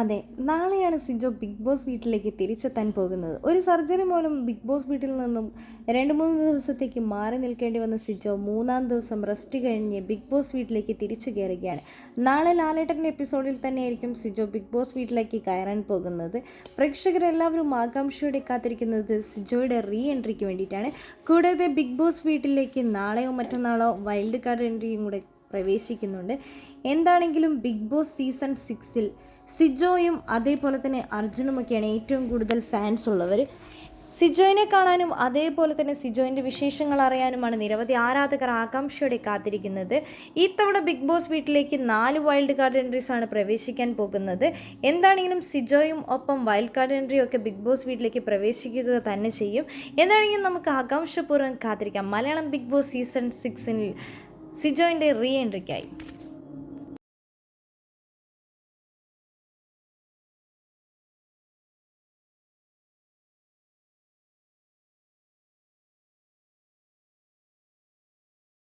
അതെ നാളെയാണ് Sijo big boss വീട്ടിലേക്ക് തിരിച്ചെത്താൻ പോകുന്നത്. ഒരു സർജറി മൂലം ബിഗ് ബോസ് വീട്ടിൽ നിന്നും രണ്ട് മൂന്ന് ദിവസത്തേക്ക് മാറി നിൽക്കേണ്ടി വന്ന സിജോ മൂന്നാം ദിവസം റെസ്റ്റ് കഴിഞ്ഞ് ബിഗ് ബോസ് വീട്ടിലേക്ക് തിരിച്ചു കയറുകയാണ്. നാളെ ലാലേട്ടന്റെ എപ്പിസോഡിൽ തന്നെയായിരിക്കും സിജോ ബിഗ് ബോസ് വീട്ടിലേക്ക് കയറാൻ പോകുന്നത്. പ്രേക്ഷകരെല്ലാവരും ആകാംക്ഷയോടെ കാത്തിരിക്കുന്നത് സിജോയുടെ റീ എൻട്രിക്ക് വേണ്ടിയിട്ടാണ്. കൂടാതെ ബിഗ് ബോസ് വീട്ടിലേക്ക് നാളെയോ മറ്റന്നാളോ വൈൽഡ് കാർഡ് എൻട്രിയും കൂടെ പ്രവേശിക്കുന്നുണ്ട്. എന്താണെങ്കിലും ബിഗ് ബോസ് സീസൺ സിക്സിൽ സിജോയും അതേപോലെ തന്നെ അർജുനുമൊക്കെയാണ് ഏറ്റവും കൂടുതൽ ഫാൻസ് ഉള്ളവർ സിജോയിനെ കാണാനും അതേപോലെ തന്നെ സിജോയിന്റെ വിശേഷങ്ങൾ അറിയാനുമാണ് നിരവധി ആരാധകർ ആകാംക്ഷയോടെ കാത്തിരിക്കുന്നത്. ഇത്തവണ ബിഗ് ബോസ് വീട്ടിലേക്ക് നാല് വൈൽഡ് കാർഡ് എൻട്രീസ് ആണ് പ്രവേശിക്കാൻ പോകുന്നത്. എന്താണെങ്കിലും സിജോയും ഒപ്പം വൈൽഡ് കാർഡ് എൻട്രിയും ഒക്കെ ബിഗ് ബോസ് വീട്ടിലേക്ക് പ്രവേശിക്കുക തന്നെ ചെയ്യും. എന്താണെങ്കിലും നമുക്ക് ആകാംക്ഷപൂർവം കാത്തിരിക്കാം. മലയാളം ബിഗ് ബോസ് സീസൺ സിക്സിൽ സിജോയിന്റെ റീ എൻട്രിക്കായി.